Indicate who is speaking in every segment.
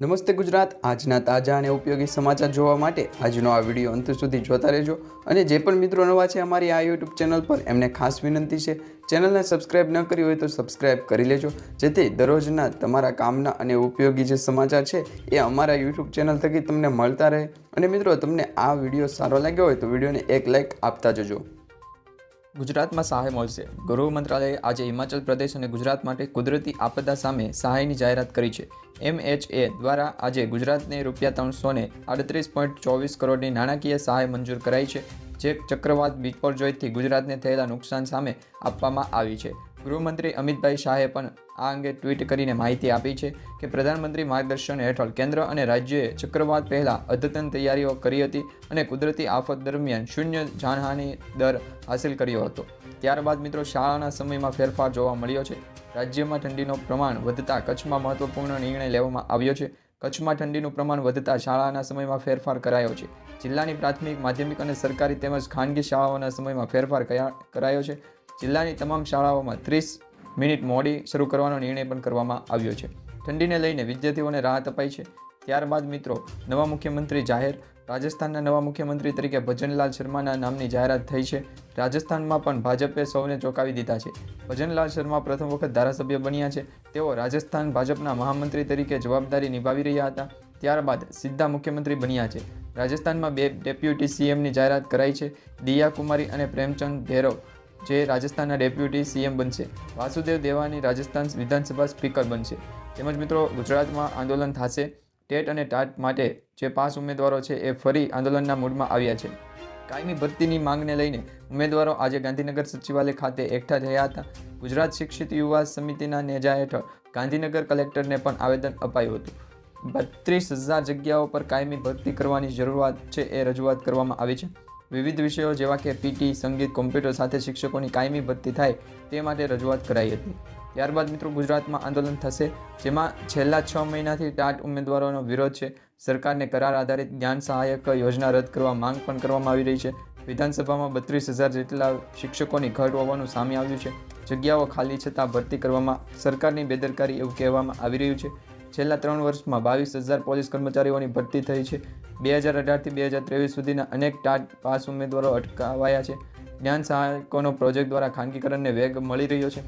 Speaker 1: નમસ્તે ગુજરાત. આજના તાજા અને ઉપયોગી સમાચાર જોવા માટે આજનો આ વીડિયો અંત સુધી જોતા રહેજો અને જે પણ મિત્રો નવા છે અમારી આ યુટ્યુબ ચેનલ પર એમને ખાસ વિનંતી છે, ચેનલને સબસ્ક્રાઇબ ન કરી હોય તો સબસ્ક્રાઇબ કરી લેજો, જેથી દરરોજના તમારા કામના અને ઉપયોગી જે સમાચાર છે એ અમારા યુટ્યુબ ચેનલ થકી તમને મળતા રહે. અને મિત્રો, તમને આ વીડિયો સારો લાગ્યો હોય તો વિડીયોને એક લાઇક આપતા જજો.
Speaker 2: ગુજરાતમાં સહાય મળશે. ગૃહ મંત્રાલયે આજે હિમાચલ પ્રદેશ અને ગુજરાત માટે કુદરતી આપદા સામે સહાયની જાહેરાત કરી છે. એમએચએ દ્વારા આજે ગુજરાતને રૂપિયા ત્રણસો ને આડત્રીસ પોઈન્ટ ચોવીસ કરોડની નાણાકીય સહાય મંજૂર કરાઈ છે, જે ચક્રવાત બિપરજોયથી ગુજરાતને થયેલા નુકસાન સામે આપવામાં આવી છે. ગૃહમંત્રી અમિતભાઈ શાહે પણ આ અંગે ટ્વીટ કરીને માહિતી આપી છે કે પ્રધાનમંત્રી માર્ગદર્શન હેઠળ કેન્દ્ર અને રાજ્યએ ચક્રવાત પહેલાં અદ્યતન તૈયારીઓ કરી હતી અને કુદરતી આફત દરમિયાન શૂન્ય જાનહાનિ દર હાંસિલ કર્યો હતો. ત્યારબાદ મિત્રો, શાળાના સમયમાં ફેરફાર જોવા મળ્યો છે. રાજ્યમાં ઠંડીનું પ્રમાણ વધતા કચ્છમાં મહત્વપૂર્ણ નિર્ણય લેવામાં આવ્યો છે. કચ્છમાં ઠંડીનું પ્રમાણ વધતા શાળાના સમયમાં ફેરફાર કરાયો છે. જિલ્લાની પ્રાથમિક, માધ્યમિક અને સરકારી તેમજ ખાનગી શાળાઓના સમયમાં ફેરફાર કરાયો છે? જિલ્લાની તમામ શાળાઓમાં ત્રીસ મિનિટ મોડી શરૂ કરવાનો નિર્ણય પણ કરવામાં આવ્યો છે. ઠંડીને લઈને વિદ્યાર્થીઓને રાહત અપાઈ છે. ત્યારબાદ મિત્રો, નવા મુખ્યમંત્રી જાહેર, રાજસ્થાનના નવા મુખ્યમંત્રી તરીકે ભજનલાલ શર્માના નામની જાહેરાત થઈ છે. રાજસ્થાનમાં પણ ભાજપે સૌને ચોંકાવી દીધા છે. ભજનલાલ શર્મા પ્રથમ વખત ધારાસભ્ય બન્યા છે. તેઓ રાજસ્થાન ભાજપના મહામંત્રી તરીકે જવાબદારી નિભાવી રહ્યા હતા. ત્યારબાદ સીધા મુખ્યમંત્રી બન્યા છે. રાજસ્થાનમાં બે ડેપ્યુટી સીએમની જાહેરાત કરાઈ છે. દિયા કુમારી અને પ્રેમચંદ ભૈરવ જે રાજસ્થાનના ડેપ્યુટી સીએમ બનશે, વાસુદેવ દેવાની રાજસ્થાન વિધાનસભા સ્પીકર બનશે. તેમજ મિત્રો, ગુજરાતમાં આંદોલન થશે. ટેટ અને ટાટ માટે જે પાંચ ઉમેદવારો છે, એ ફરી આંદોલનના મૂડમાં આવ્યા છે. કાયમી ભરતીની માંગને લઈને ઉમેદવારો આજે ગાંધીનગર સચિવાલય ખાતે એકઠા થયા હતા. ગુજરાત શિક્ષિત યુવા સમિતિના નેજા હેઠળ ગાંધીનગર કલેક્ટરને પણ આવેદન અપાયું હતું. બત્રીસ હજાર જગ્યાઓ પર કાયમી ભરતી કરવાની જરૂરિયાત છે, એ રજૂઆત કરવામાં આવી છે. વિવિધ વિષયો જેવા કે પીટી સંગીત, કોમ્પ્યુટર સાથે શિક્ષકોની કાયમી ભરતી થાય તે માટે રજૂઆત કરાઈ હતી. ત્યારબાદ મિત્રો ગુજરાતમાં આંદોલન થશે, જેમાં છેલ્લા છ મહિનાથી ટાટ ઉમેદવારોનો વિરોધ છે. સરકારને કરાર આધારિત જ્ઞાન સહાયક યોજના રદ કરવા માંગ પણ કરવામાં આવી રહી છે. વિધાનસભામાં બત્રીસ હજાર જેટલા શિક્ષકોની ઘટ હોવાનું સામે આવ્યું છે. જગ્યાઓ ખાલી છતાં ભરતી કરવામાં સરકારની બેદરકારી એવું કહેવામાં આવી રહ્યું છે. છેલ્લા ત્રણ વર્ષમાં બાવીસ હજાર પોલીસ કર્મચારીઓની ભરતી થઈ છે. બે હજાર અઢારથી બે હજાર ત્રેવીસ સુધીના અનેક ટાટ પાસ ઉમેદવારો અટકાવાયા છે. જ્ઞાન સહાયકોનો પ્રોજેક્ટ દ્વારા ખાનગીકરણને વેગ મળી રહ્યો છે.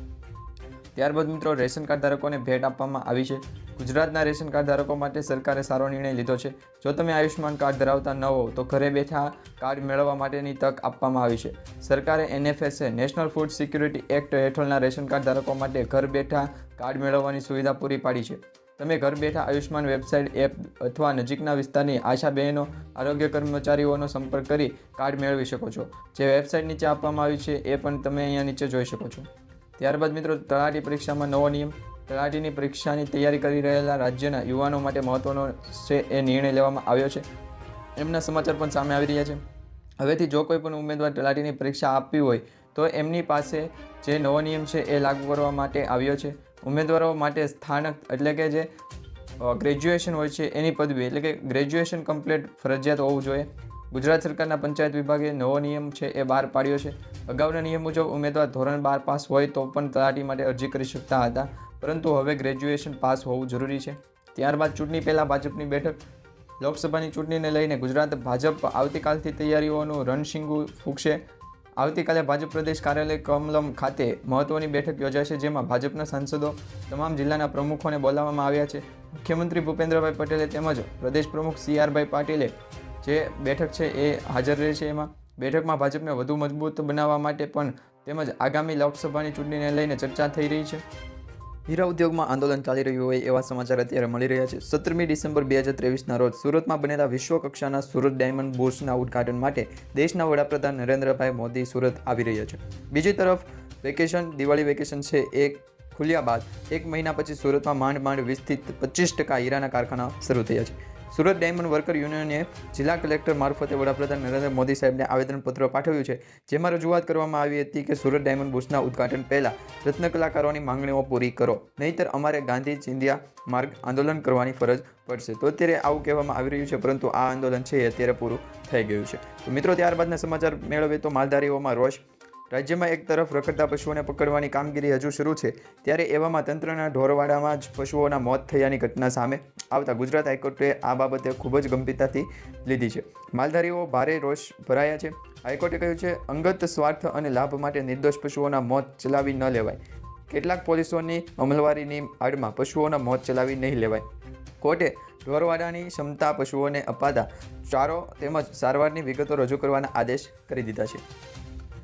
Speaker 2: ત્યારબાદ મિત્રો, રેશન કાર્ડ ધારકોને ભેટ આપવામાં આવી છે. ગુજરાતના રેશન કાર્ડ ધારકો માટે સરકારે સારો નિર્ણય લીધો છે. જો તમે આયુષ્યમાન કાર્ડ ધરાવતા ન હો તો ઘરે બેઠા કાર્ડ મેળવવા માટેની તક આપવામાં આવી છે. સરકારે NFSA, national food security act હેઠળના રેશન કાર્ડ ધારકો માટે ઘર બેઠા કાર્ડ મેળવવાની સુવિધા પૂરી પાડી છે. તમે ઘર બેઠા આયુષ્યમાન વેબસાઇટ, એપ અથવા નજીકના વિસ્તારની આશા બહેનો, આરોગ્ય કર્મચારીઓનો સંપર્ક કરી કાર્ડ મેળવી શકો છો. જે વેબસાઇટ નીચે આપવામાં આવી છે, એ પણ તમે અહીંયા નીચે જોઈ શકો છો. ત્યારબાદ મિત્રો, તલાટી પરીક્ષામાં નવો નિયમ. તલાટીની પરીક્ષાની તૈયારી કરી રહેલા રાજ્યના યુવાનો માટે મહત્ત્વનો છે એ નિર્ણય લેવામાં આવ્યો છે. એમના સમાચાર પણ સામે આવી રહ્યા છે. હવેથી જો કોઈ પણ ઉમેદવાર તલાટીની પરીક્ષા આપવી હોય તો એમની પાસે જે નવો નિયમ છે એ લાગુ કરવા માટે આવ્યો છે. ઉમેદવારો માટે સ્થાનક એટલે કે જે ગ્રેજ્યુએશન હોય છે એની પદવી એટલે કે ગ્રેજ્યુએશન કમ્પ્લીટ ફરજિયાત હોવું જોઈએ. ગુજરાત સરકારના પંચાયત વિભાગે નવો નિયમ છે એ બહાર પાડ્યો છે. અગાઉના નિયમ મુજબ ઉમેદવાર ધોરણ બાર પાસ હોય તો પણ તલાટી માટે અરજી કરી શકતા હતા. પરંતુ હવે ગ્રેજ્યુએશન પાસ હોવું જરૂરી છે. ત્યારબાદ ચૂંટણી પહેલાં ભાજપની બેઠક. લોકસભાની ચૂંટણીને લઈને ગુજરાત ભાજપ આવતીકાલથી તૈયારીઓનું રણશીંગુ ફૂંકશે. આવતીકાલે ભાજપ પ્રદેશ કાર્યાલય કમલમ ખાતે મહત્વની બેઠક યોજાશે, જેમાં ભાજપના સાંસદો તમામ જિલ્લાના પ્રમુખોને બોલાવવામાં આવ્યા છે. મુખ્યમંત્રી ભૂપેન્દ્રભાઈ પટેલે તેમજ પ્રદેશ પ્રમુખ સી આરભાઈ પાટીલે જે બેઠક છે એ હાજર રહે છે એમાં બેઠકમાં ભાજપને વધુ મજબૂત બનાવવા માટે પણ તેમજ આગામી લોકસભાની ચૂંટણીને લઈને ચર્ચા થઈ રહી છે. હીરા ઉદ્યોગમાં આંદોલન ચાલી રહ્યું હોય એવા સમાચાર અત્યારે મળી રહ્યા છે. સત્તરમી ડિસેમ્બર બે હજાર ત્રેવીસના રોજ સુરતમાં બનેલા વિશ્વ કક્ષાના સુરત ડાયમંડ બુર્સના ઉદઘાટન માટે દેશના વડાપ્રધાન નરેન્દ્રભાઈ મોદી સુરત આવી રહ્યા છે. બીજી તરફ, વેકેશન, દિવાળી વેકેશન છે એ ખુલ્યા બાદ એક મહિના પછી સુરતમાં માંડ માંડ વીસથી પચીસ ટકા હીરાના કારખાના શરૂ થયા છે. સુરત ડાયમંડ વર્કર યુનિયને જિલ્લા કલેક્ટર મારફતે વડાપ્રધાન નરેન્દ્ર મોદી સાહેબને આવેદનપત્ર પાઠવ્યું છે, જેમાં રજૂઆત કરવામાં આવી હતી કે સુરત ડાયમંડ બુર્સના ઉદ્ઘાટન પહેલાં રત્ન કલાકારોની માંગણીઓ પૂરી કરો, નહીંતર અમારે ગાંધી ચિંધિયા માર્ગ આંદોલન કરવાની ફરજ પડશે. તો અત્યારે આવું કહેવામાં આવી રહ્યું છે, પરંતુ આ આંદોલન છે એ અત્યારે પૂરું થઈ ગયું છે. તો મિત્રો, ત્યારબાદના સમાચાર મેળવે તો માલધારીઓમાં રોષ રાજ્યમાં એક તરફ રખડતા પશુઓને પકડવાની કામગીરી હજુ શરૂ છે, ત્યારે એવામાં તંત્રના ઢોરવાડામાં જ પશુઓના મોત થયાની ઘટના સામે આવતા ગુજરાત હાઈકોર્ટે આ બાબતે ખૂબ જ ગંભીરતાથી લીધી છે. માલધારીઓ ભારે રોષ ભરાયા છે. હાઈકોર્ટે કહ્યું છે, અંગત સ્વાર્થ અને લાભ માટે નિર્દોષ પશુઓના મોત ચલાવી ન લેવાય. કેટલાક પોલીસોની અમલવારીની આડમાં પશુઓના મોત ચલાવી નહીં લેવાય. કોર્ટે ઢોરવાડાની ક્ષમતા પશુઓને અપાતા ચારો તેમજ સારવારની વિગતો રજૂ કરવાના આદેશ કરી દીધા છે.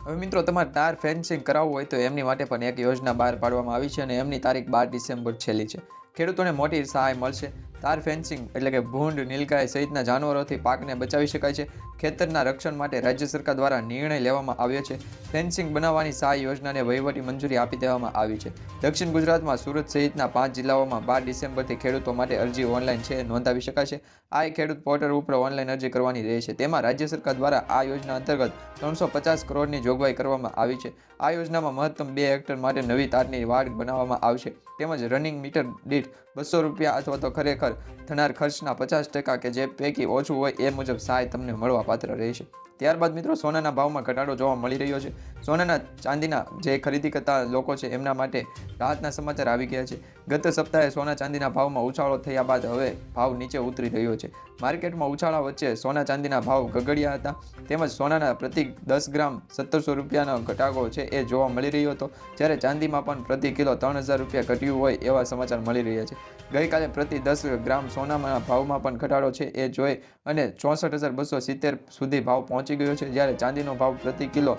Speaker 2: હવે મિત્રો, તમારે તાર ફેન્સિંગ કરાવવું હોય તો એમની માટે પણ એક યોજના બહાર પાડવામાં આવી છે અને એમની તારીખ બાર ડિસેમ્બર છેલ્લી છે. ખેડૂતોને મોટી સહાય મળશે. તાર ફેન્સિંગ એટલે કે ભૂંડ નીલગાય સહિતના જાનવરોથી પાકને બચાવી શકાય છે. ખેતરના રક્ષણ માટે રાજ્ય સરકાર દ્વારા નિર્ણય લેવામાં આવ્યો છે. ફેન્સિંગ બનાવવાની સહાય યોજનાને વહીવટી મંજૂરી આપી દેવામાં આવી છે. દક્ષિણ ગુજરાતમાં સુરત સહિતના પાંચ જિલ્લાઓમાં બાર ડિસેમ્બરથી ખેડૂતો માટે અરજી ઓનલાઈન છે નોંધાવી શકાશે. આ ખેડૂત પોર્ટલ ઉપર ઓનલાઈન અરજી કરવાની રહેશે તેમાં રાજ્ય સરકાર દ્વારા આ યોજના અંતર્ગત ત્રણસો પચાસ કરોડની જોગવાઈ કરવામાં આવી છે. આ યોજનામાં મહત્તમ બે હેક્ટર માટે નવી તારની વાડ બનાવવામાં આવશે. તેમજ રનિંગ મીટર દીઠ બસો રૂપિયા અથવા તો ખરેખર થનાર ખર્ચના પચાસ ટકા કે જે પૈકી ઓછું હોય એ મુજબ સહાય તમને મળવાપાત્ર રહેશે. ત્યારબાદ મિત્રો સોનાના ભાવમાં ઘટાડો જોવા મળી રહ્યો છે. સોનાના ચાંદીના જે ખરીદી કરતા લોકો છે, એમના માટે રાહતના સમાચાર આવી ગયા છે. ગત સપ્તાહે સોના ચાંદીના ભાવમાં ઉછાળો થયા બાદ હવે ભાવ નીચે ઉતરી રહ્યો છે. માર્કેટમાં ઉછાળા વચ્ચે સોના ચાંદીના ભાવ ગગડ્યા હતા. તેમજ સોનાના પ્રતિ દસ ગ્રામ સત્તરસો રૂપિયાનો ઘટાડો છે એ જોવા મળી રહ્યો હતો. જ્યારે ચાંદીમાં પણ પ્રતિ કિલો ત્રણ હજાર રૂપિયા ઘટ્યું હોય એવા સમાચાર મળી રહ્યા છે. ગઈકાલે પ્રતિ દસ ગ્રામ સોનાના ભાવમાં પણ ઘટાડો છે એ જોઈ અને ચોસઠ હજાર બસો સિત્તેર સુધી ભાવ પહોંચી ગયો છે. જ્યારે ચાંદીનો ભાવ પ્રતિ કિલો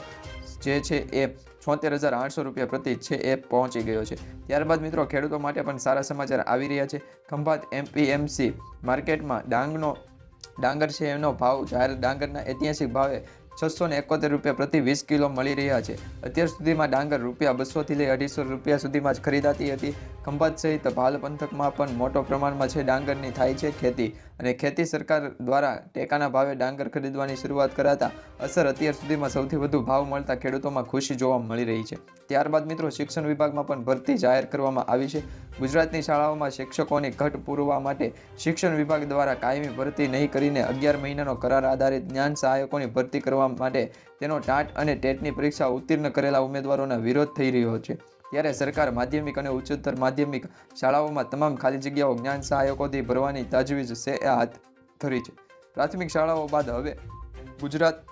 Speaker 2: જે છે એ છોતેર હજાર આઠસો રૂપિયા પ્રતિ છે એ પહોંચી ગયો છે. ત્યારબાદ મિત્રો, ખેડૂતો માટે પણ સારા સમાચાર આવી રહ્યા છે. ખંભાત એમપીએમસી માર્કેટમાં ડાંગનો, ડાંગર છે એનો ભાવ જાહેર, ડાંગરના ઐતિહાસિક ભાવે છસો ને એકોતેર રૂપિયા પ્રતિ વીસ કિલો મળી રહ્યા છે. અત્યાર સુધીમાં ડાંગર રૂપિયા બસોથી લઈ અઢીસો રૂપિયા સુધીમાં જ ખરીદાતી હતી. ખંભાત સહિત ભાલ પંથકમાં પણ મોટો પ્રમાણમાં છે ડાંગરની થાય છે ખેતી. અને ખેતી સરકાર દ્વારા ટેકાના ભાવે ડાંગર ખરીદવાની શરૂઆત કરાતા અસર અત્યાર સુધીમાં સૌથી વધુ ભાવ મળતા ખેડૂતોમાં ખુશી જોવા મળી રહી છે. ત્યારબાદ મિત્રો શિક્ષણ વિભાગમાં પણ ભરતી જાહેર કરવામાં આવી છે. ગુજરાતની શાળાઓમાં શિક્ષકોની ઘટ પૂરવા માટે શિક્ષણ વિભાગ દ્વારા કાયમી ભરતી નહીં કરીને અગિયાર મહિનાનો કરાર આધારિત જ્ઞાન સહાયકોની ભરતી કરવા માટે તેનો ટાટ અને ટેટની પરીક્ષા ઉત્તીર્ણ કરેલા ઉમેદવારોના વિરોધ થઈ રહ્યો છે. ત્યારે સરકાર માધ્યમિક અને ઉચ્ચતર માધ્યમિક શાળાઓમાં તમામ ખાલી જગ્યાઓ જ્ઞાન સહાયકોથી ભરવાની તજવીજ એ હાથ ધરી છે. પ્રાથમિક શાળાઓ બાદ હવે ગુજરાત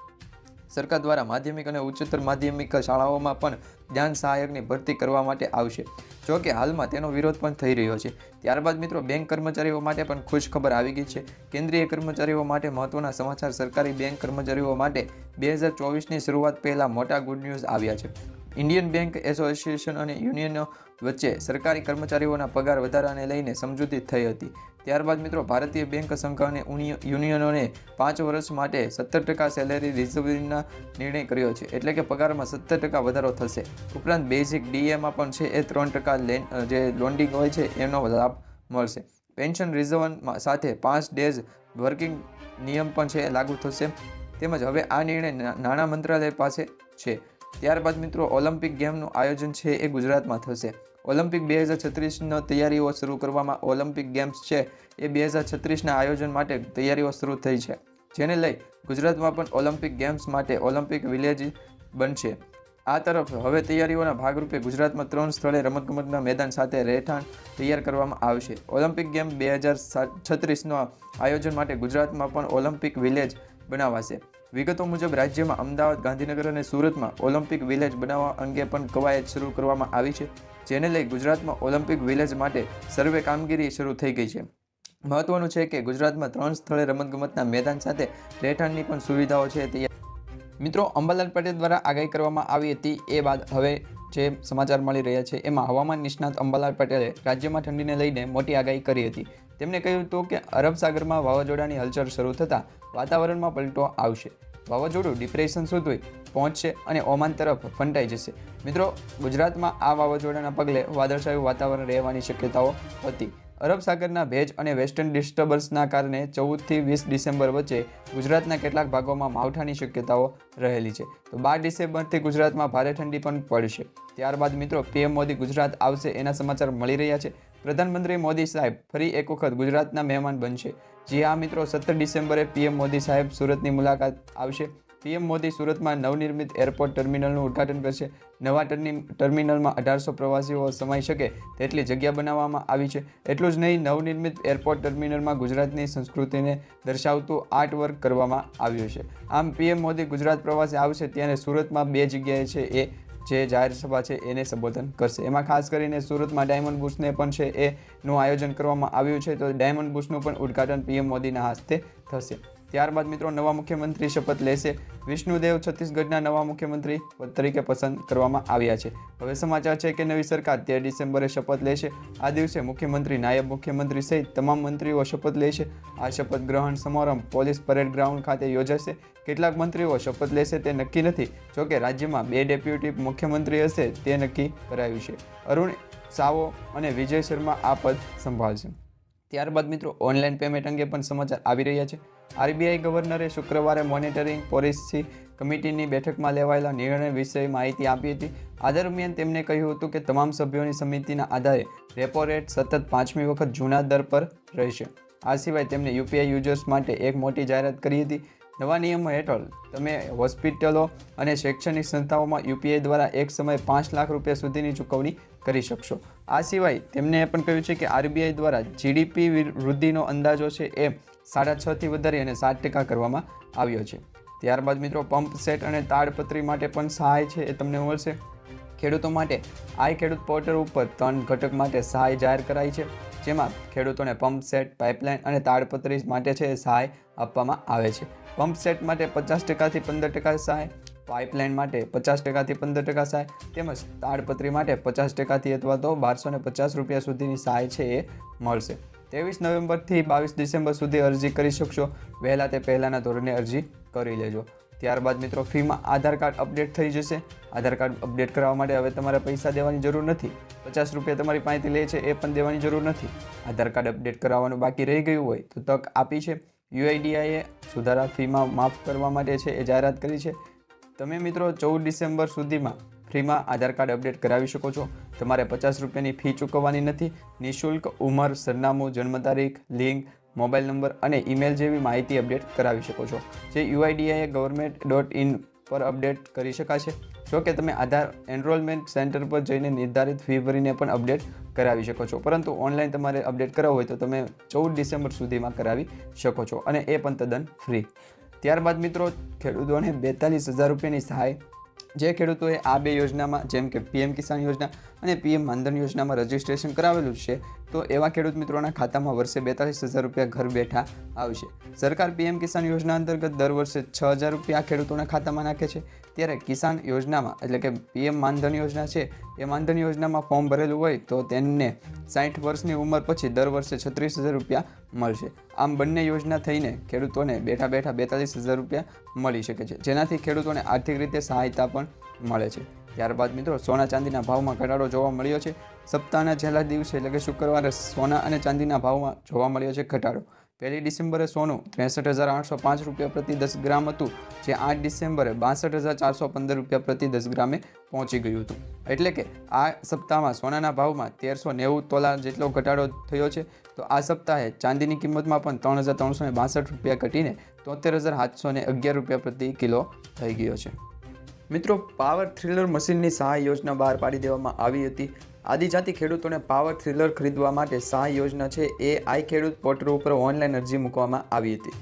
Speaker 2: સરકાર દ્વારા માધ્યમિક અને ઉચ્ચતર માધ્યમિક શાળાઓમાં પણ જ્ઞાન સહાયકની ભરતી કરવા માટે આવશે. જો કે હાલમાં તેનો વિરોધ પણ થઈ રહ્યો છે. ત્યારબાદ મિત્રો બેંક કર્મચારીઓ માટે પણ ખુશ ખબર આવી ગઈ છે. કેન્દ્રીય કર્મચારીઓ માટે મહત્વના સમાચાર સરકારી બેંક કર્મચારીઓ માટે બે હજાર ચોવીસની શરૂઆત પહેલાં મોટા ગુડ ન્યૂઝ આવ્યા છે. ઇન્ડિયન બેંક એસોસિએશન અને યુનિયનો વચ્ચે સરકારી કર્મચારીઓના પગાર વધારાને લઈને સમજૂતી થઈ હતી. ત્યારબાદ મિત્રો, ભારતીય બેંક સંઘ અને યુનિયનોને પાંચ વર્ષ માટે સત્તર ટકા સેલેરી રિઝર્વના નિર્ણય કર્યો છે. એટલે કે પગારમાં સત્તર ટકા વધારો થશે. ઉપરાંત બેઝિક ડીએમાં પણ છે એ ત્રણ ટકા લેન, જે લોન્ડિંગ હોય છે, એનો લાભ મળશે. પેન્શન રિઝર્વ સાથે પાંચ ડેઝ વર્કિંગ નિયમ પણ છે લાગુ થશે. તેમજ હવે આ નિર્ણય નાણાં મંત્રાલય પાસે છે. ત્યારબાદ મિત્રો ઓલિમ્પિક ગેમનું આયોજન છે એ ગુજરાતમાં થશે. ઓલિમ્પિક બે હજાર છત્રીસનો તૈયારીઓ શરૂ કરવામાં ઓલિમ્પિક ગેમ્સ છે એ બે હજાર છત્રીસના આયોજન માટે તૈયારીઓ શરૂ થઈ છે. જેને લઈ ગુજરાતમાં પણ ઓલિમ્પિક ગેમ્સ માટે ઓલિમ્પિક વિલેજ બનશે. આ તરફ હવે તૈયારીઓના ભાગરૂપે ગુજરાતમાં ત્રણ સ્થળે રમતગમતના મેદાન સાથે રહેઠાણ તૈયાર કરવામાં આવશે. ઓલિમ્પિક ગેમ બે હજાર છત્રીસના આયોજન માટે ગુજરાતમાં પણ ઓલિમ્પિક વિલેજ બનાવાશે. વિગતો મુજબ રાજ્યમાં અમદાવાદ, ગાંધીનગર અને સુરતમાં ઓલિમ્પિક વિલેજ બનાવવા અંગે પણ કવાયત શરૂ કરવામાં આવી છે, જેને લઈ ગુજરાતમાં ઓલિમ્પિક વિલેજ માટે સર્વે કામગીરી શરૂ થઈ ગઈ છે. મહત્વનું છે કે ગુજરાતમાં ત્રણ સ્થળે રમતગમતના મેદાન સાથે રહેઠાણની પણ સુવિધાઓ છે તે મિત્રો, અંબાલાલ પટેલ દ્વારા આગાહી કરવામાં આવી હતી, એ બાદ હવે જે સમાચાર મળી રહ્યા છે, એમાં હવામાન નિષ્ણાત અંબાલાલ પટેલે રાજ્યમાં ઠંડીને લઈને મોટી આગાહી કરી હતી. તેમણે કહ્યું હતું કે, અરબ સાગરમાં વાવાઝોડાની હલચલ શરૂ થતાં વાતાવરણમાં પલટો આવશે. વાવાઝોડું ડિપ્રેશન સુધી પહોંચશે અને ઓમાન તરફ ફંટાઈ જશે. મિત્રો, ગુજરાતમાં આ વાવાઝોડાના પગલે વાદળછાયું વાતાવરણ રહેવાની શક્યતાઓ હતી. અરબ સાગરના ભેજ અને વેસ્ટર્ન ડિસ્ટર્બન્સના કારણે ચૌદથી વીસ ડિસેમ્બર વચ્ચે ગુજરાતના કેટલાક ભાગોમાં માવઠાની શક્યતાઓ રહેલી છે. તો બાર ડિસેમ્બરથી ગુજરાતમાં ભારે ઠંડી પણ પડશે. ત્યારબાદ મિત્રો, પીએમ મોદી ગુજરાત આવશે એના સમાચાર મળી રહ્યા છે. પ્રધાનમંત્રી મોદી સાહેબ ફરી એક વખત ગુજરાતના મહેમાન બનશે. જી આ મિત્રો, સત્તર ડિસેમ્બરે પીએમ મોદી સાહેબ સુરતની મુલાકાત આવશે.
Speaker 1: પીએમ મોદી સુરતમાં નવનિર્મિત એરપોર્ટ ટર્મિનલનું ઉદ્ઘાટન કરશે. નવા ટર્મિનલમાં અઢારસો પ્રવાસીઓ સમાઈ શકે તેટલી જગ્યા બનાવવામાં આવી છે. એટલું જ નહીં, નવનિર્મિત એરપોર્ટ ટર્મિનલમાં ગુજરાતની સંસ્કૃતિને દર્શાવતું આર્ટ વર્ક કરવામાં આવ્યું છે. આમ પીએમ મોદી ગુજરાત પ્રવાસે આવશે ત્યારે સુરતમાં બે જગ્યાએ છે એ જે જાહેર સભા છે એને સંબોધન કરશે. એમાં ખાસ કરીને સુરતમાં ડાયમંડ બુશને પણ છે એનું આયોજન કરવામાં આવ્યું છે. તો ડાયમંડ બુશનું પણ ઉદઘાટન પીએમ મોદીના હસ્તે થશે. ત્યારબાદ મિત્રો નવા મુખ્યમંત્રી શપથ લેશે. વિષ્ણુદેવ છત્તીસગઢના નવા મુખ્યમંત્રી તરીકે પસંદ કરવામાં આવ્યા છે. હવે સમાચાર છે કે નવી સરકાર તેર ડિસેમ્બરે શપથ લેશે. આ દિવસે મુખ્યમંત્રી, નાયબ મુખ્યમંત્રી સહિત તમામ મંત્રીઓ શપથ લેશે. આ શપથ ગ્રહણ સમારંભ પોલીસ પરેડ ગ્રાઉન્ડ ખાતે યોજાશે. કેટલાક મંત્રીઓ શપથ લેશે તે નક્કી નથી. જોકે રાજ્યમાં બે ડેપ્યુટી મુખ્યમંત્રી હશે તે નક્કી કરાયું છે. અરુણ સાવો અને વિજય શર્મા આ પદ સંભાળશે. ત્યારબાદ મિત્રો, ઓનલાઈન પેમેન્ટ અંગે પણ સમાચાર આવી રહ્યા છે. આરબીઆઈ ગવર્નરે શુક્રવારે મોનિટરિંગ પોલિસી કમિટીની બેઠકમાં લેવાયેલા નિર્ણય વિશે માહિતી આપી હતી. આ દરમિયાન તેમણે કહ્યું હતું કે તમામ સભ્યોની સમિતિના આધારે રેપો રેટ સતત પાંચમી વખત જૂના દર પર રહેશે. આ સિવાય તેમણે યુપીઆઈ યુઝર્સ માટે એક મોટી જાહેરાત કરી હતી નવા નિયમો હેઠળ તમે હોસ્પિટલો અને શૈક્ષણિક સંસ્થાઓમાં યુપીઆઈ દ્વારા એક સમયે પાંચ લાખ રૂપિયા સુધીની ચૂકવણી કરી શકશો. આ સિવાય તેમણે એ પણ કહ્યું છે કે આરબીઆઈ દ્વારા જીડીપી વૃદ્ધિનો અંદાજો છે એ સાડા છથી વધારી અને સાત ટકા કરવામાં આવ્યો છે. ત્યારબાદ મિત્રો, પંપ સેટ અને તાડપત્રી માટે પણ સહાય છે એ તમને મળશે. ખેડૂતો માટે આઈ ખેડૂત પોર્ટલ ઉપર ત્રણ ઘટક માટે સહાય જાહેર કરાઈ છે. જેમાં ખેડૂતોને પંપ સેટ, પાઇપલાઇન અને તાડપત્રી માટે છે સહાય આપવામાં આવે છે. પંપ સેટ માટે પચાસ ટકાથી પંદર ટકા સહાય, પાઇપલાઇન માટે પચાસ ટકાથી પંદર ટકા સહાય, તેમજ તાડપત્રી માટે પચાસ ટકાથી અથવા તો બારસો પચાસ રૂપિયા સુધીની સહાય છે એ મળશે. ત્રેવીસ નવેમ્બરથી બાવીસ ડિસેમ્બર સુધી અરજી કરી શકશો. વહેલા તે પહેલાંના ધોરણે અરજી કરી લેજો. ત્યારબાદ મિત્રો, ફીમાં આધાર કાર્ડ અપડેટ થઈ જશે. આધાર કાર્ડ અપડેટ કરવા માટે હવે તમારે પૈસા દેવાની જરૂર નથી. પચાસ રૂપિયા તમારી પાસેથી લે છે, એ પણ દેવાની જરૂર નથી. આધાર કાર્ડ અપડેટ કરાવવાનું બાકી રહી ગયું હોય તો તક આપી છે. યુઆઈડીઆઈએ સુધારા ફીમાં માફ કરવા માટે છે એ જાહેરાત કરી છે. તમે મિત્રો, ચૌદ ડિસેમ્બર સુધીમાં ફ્રીમાં આધાર કાર્ડ અપડેટ કરાવી શકો છો. તમારે પચાસ રૂપિયાની ફી ચૂકવવાની નથી. નિઃશુલ્ક ઉંમર, સરનામું, જન્મ તારીખ, લિંક મોબાઈલ નંબર અને ઈમેલ જેવી માહિતી અપડેટ કરાવી શકો છો. જે યુઆઈડીઆઈએ ગવર્મેન્ટ ડોટ ઇન પર અપડેટ કરી શકાશે. જો કે તમે આધાર એનરોલમેન્ટ સેન્ટર પર જઈને નિર્ધારિત ફી ભરીને પણ અપડેટ કરાવી શકો છો. પરંતુ ઓનલાઈન તમારે અપડેટ કરાવવું હોય તો તમે ચૌદ ડિસેમ્બર સુધીમાં કરાવી શકો છો અને એ પણ તદ્દન ફ્રી. ત્યારબાદ મિત્રો, ખેડૂતોને બેતાલીસ હજાર રૂપિયાની સહાય. જે ખેડૂતોએ આ બે યોજનામાં, જેમ કે પીએમ કિસાન યોજના અને પીએમ માનધન યોજનામાં રજીસ્ટ્રેશન કરાવેલું છે તો એવા ખેડૂત મિત્રોના ખાતામાં વર્ષે બેતાલીસ હજાર રૂપિયા ઘર બેઠા આવશે. સરકાર પીએમ કિસાન યોજના અંતર્ગત દર વર્ષે છ હજાર રૂપિયા ખેડૂતોના ખાતામાં નાખે છે. ત્યારે કિસાન યોજનામાં, એટલે કે પીએમ માનધન યોજના છે, એ માનધન યોજનામાં ફોર્મ ભરેલું હોય તો તેમને સાઠ વર્ષની ઉંમર પછી દર વર્ષે છત્રીસ હજાર રૂપિયા મળશે. આમ બંને યોજના થઈને ખેડૂતોને બેઠા બેઠા બેતાલીસ હજાર રૂપિયા મળી શકે છે. જેનાથી ખેડૂતોને આર્થિક રીતે સહાયતા પણ મળે છે. ત્યારબાદ મિત્રો, સોના ચાંદીના ભાવમાં ઘટાડો જોવા મળ્યો છે. સપ્તાહના છેલ્લા દિવસે એટલે કે શુક્રવારે સોના અને ચાંદીના ભાવમાં જોવા મળ્યો છે ઘટાડો. પહેલી ડિસેમ્બરે સોનું ત્રેસઠ હજાર આઠસો પાંચ રૂપિયા પ્રતિ દસ ગ્રામ હતું, જે આઠ ડિસેમ્બરે બાસઠ હજાર ચારસો પંદર રૂપિયા પ્રતિ દસ ગ્રામે પહોંચી ગયું હતું. એટલે કે આ સપ્તાહમાં સોનાના ભાવમાં તેરસો નેવું તોલા જેટલો ઘટાડો થયો છે, તો આ સપ્તાહે ચાંદીની કિંમતમાં પણ ત્રણ હજાર ત્રણસો બાસઠ રૂપિયા ઘટીને તોતેર હજાર સાતસો અગિયાર રૂપિયા પ્રતિ કિલો થઈ ગયો છે. મિત્રો પાવર થ્રિલર મશીનની સહાય યોજના બહાર પાડી દેવામાં આવી હતી. આદિજાતિ ખેડૂતોને પાવર થ્રિલર ખરીદવા માટે સહાય યોજના છે એ આઈ ખેડૂત પોર્ટલ ઉપર ઓનલાઈન અરજી મૂકવામાં આવી હતી.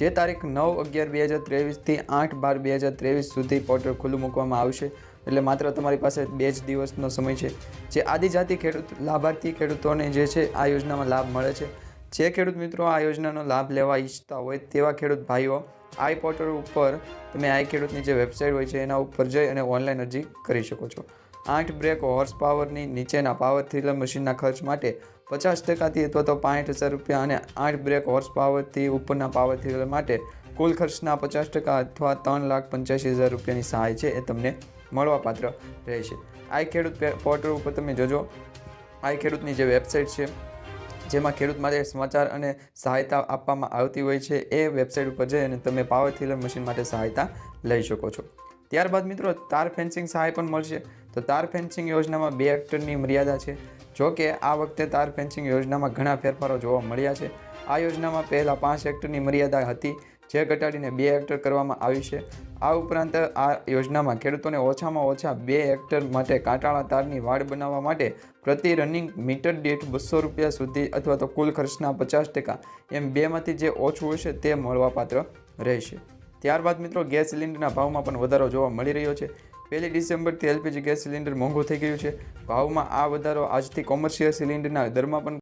Speaker 1: જે તારીખ નવ અગિયાર બે હજાર ત્રેવીસથી આઠ બાર બે હજાર ત્રેવીસ સુધી પોર્ટલ ખુલ્લું મૂકવામાં આવશે. એટલે માત્ર તમારી પાસે બે જ દિવસનો સમય છે. જે આદિજાતિ ખેડૂત, લાભાર્થી ખેડૂતોને જે છે આ યોજનામાં લાભ મળે છે. જે ખેડૂત મિત્રો આ યોજનાનો લાભ લેવા ઈચ્છતા હોય તેવા ખેડૂત ભાઈઓ આઈ પોર્ટલ ઉપર તમે આઈ ખેડૂતની જે વેબસાઇટ હોય છે, એના ઉપર જઈ અને ઓનલાઈન અરજી કરી શકો છો. આઠ બ્રેક હોર્સ પાવરની નીચેના પાવર થ્રિલર મશીનના ખર્ચ માટે પચાસ ટકાથી અથવા તો પાંઠ હજાર રૂપિયા અને આઠ બ્રેક હોર્સ પાવરથી ઉપરના પાવર થ્રિલર માટે કુલ ખર્ચના પચાસ ટકા અથવા ત્રણ લાખ પંચ્યાસી હજાર રૂપિયાની સહાય છે એ તમને મળવાપાત્ર રહેશે. આઈ ખેડૂત પોર્ટલ ઉપર તમે જોજો. આઈ ખેડૂતની જે વેબસાઇટ છે જેમાં ખેડૂત માટે સમાચાર અને સહાયતા આપવામાં આવતી હોય છે એ વેબસાઇટ ઉપર જઈ અને તમે પાવર થ્રિલર મશીન માટે સહાયતા લઈ શકો છો. ત્યારબાદ મિત્રો, તાર ફેન્સિંગ સહાય પણ મળશે. તો તાર ફેન્સિંગ યોજનામાં બે હેક્ટરની મર્યાદા છે. જો કે આ વખતે તાર ફેન્સિંગ યોજનામાં ઘણા ફેરફારો જોવા મળ્યા છે. આ યોજનામાં પહેલાં પાંચ હેક્ટરની મર્યાદા હતી, જે ઘટાડીને બે હેક્ટર કરવામાં આવી છે. આ ઉપરાંત આ યોજનામાં ખેડૂતોને ઓછામાં ઓછા બે હેક્ટર માટે કાંટાળા તારની વાડ બનાવવા માટે પ્રતિ રનિંગ મીટર દીઠ બસો રૂપિયા સુધી અથવા તો કુલ ખર્ચના પચાસ ટકા એમ બેમાંથી જે ઓછું હશે તે મળવાપાત્ર રહેશે. ત્યારબાદ મિત્રો, ગેસ સિલિન્ડરના ભાવમાં પણ વધારો જોવા મળી રહ્યો છે. પહેલી ડિસેમ્બરથી એલપીજી ગેસ સિલિન્ડર મોંઘું થઈ ગયું છે. ભાવમાં આ વધારો આજથી કોમર્શિયલ સિલિન્ડરના દરમાં પણ